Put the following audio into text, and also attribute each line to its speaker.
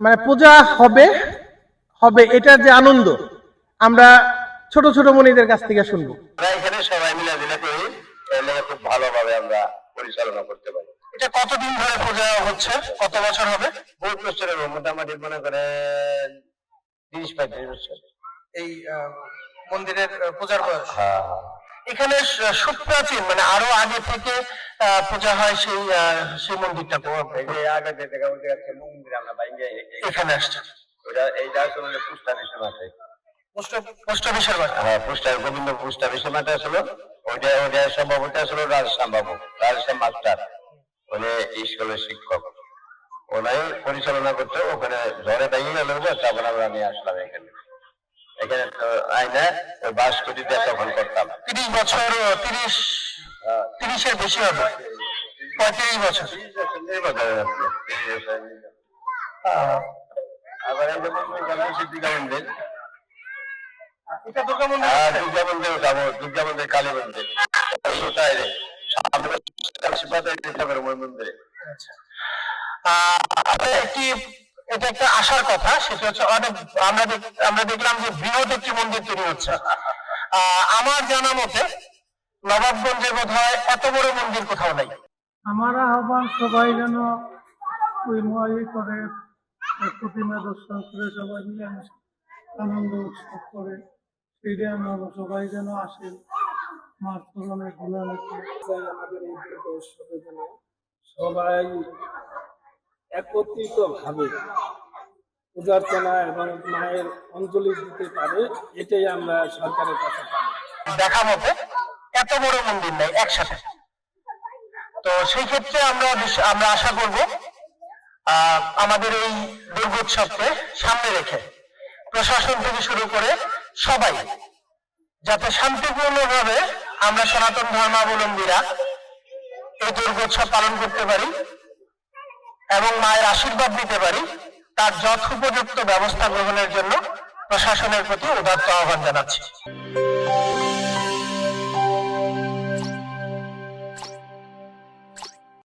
Speaker 1: মানে পূজা হবে হবে এটার যে আনন্দ আমরা ছোট ছোট মনিদের কাছ থেকে শুনব।
Speaker 2: এখানে সবাই মিলে দিলে করি খুব ভালোভাবে আমরা পরিচালনা করতে পারি।
Speaker 1: এটা কতদিন ধরে পূজা হচ্ছে? কত বছর হবে?
Speaker 2: বহুত বছর হবে, মোটামুটি মনে করেন তিরিশ পঁয়ত্রিশ বছর।
Speaker 1: এই আহ, মন্দিরের পূজার বয়স?
Speaker 2: হ্যাঁ।
Speaker 1: এখানে সুপ্রাচীন মানে আরও আগে থেকে পূজা হয় সেই সেই মন্দিরটা এখানে আসছে।
Speaker 2: হ্যাঁ পুষ্টা গোবিন্দ পুষ্টা বিশ্ব মাঠে আসলো ওইটা ওইটা সম্ভব আসলো রাজশ্যাম বাবু রাজশ্যাম মাস্টার উনি স্কুলের শিক্ষক। ওনাই পরিচালনা করতে ওখানে ঝড়ে ভেঙে গেল তারপর আমরা নিয়ে আসলাম এখানে। এখানে তো আইনে ওই বাস কোটি তখন করতাম।
Speaker 1: তিরিশ বছর তিরিশ। তিরিশের বেশি হবে। পঁয়ত্রিশ বছর।
Speaker 2: আবার এই সিদ্ধিকা মন্দির
Speaker 1: এটা দুর্গা মন্দির
Speaker 2: হ্যাঁ দুর্গা মন্দির যাব দুর্গা মন্দির কালী মন্দির কোথায় রে? সামনে কাশীপাতায় যেতে পারব ওই মন্দিরে
Speaker 1: আচ্ছা। একটি এটা একটা আশার কথা সেটা হচ্ছে অনেক আমরা আমরা দেখলাম যে বৃহৎ একটি মন্দির তৈরি হচ্ছে। আহ, আমার জানা মতে নবাবগঞ্জে বোধ হয় এত বড় মন্দির কোথাও নাই।
Speaker 3: আমার আহ্বান সবাই যেন ওই করে প্রতিমা দর্শন করে সবাই মিলে আনন্দ উৎসব করে আমরা সবাই যেন আসে মাছ
Speaker 4: আমাদের এই দুর্গা উৎসবে যেন সবাই একত্রিত ভাবে পূজার্চনা এবং মায়ের অঞ্জলি দিতে পারে এটাই আমরা সরকারের কাছে পাই
Speaker 1: দেখা মতে এত বড় মন্দির নেই, একসাথে। তো সেই ক্ষেত্রে আমরা আমরা আশা করব আমাদের এই দুর্গোৎসবকে সামনে রেখে প্রশাসন থেকে শুরু করে সবাই যাতে শান্তিপূর্ণভাবে আমরা সনাতন ধর্মাবলম্বীরা এই দুর্গোৎসব পালন করতে পারি এবং মায়ের আশীর্বাদ দিতে পারি, তার যথোপযুক্ত ব্যবস্থা গ্রহণের জন্য প্রশাসনের প্রতি উদাত্ত আহ্বান জানাচ্ছি।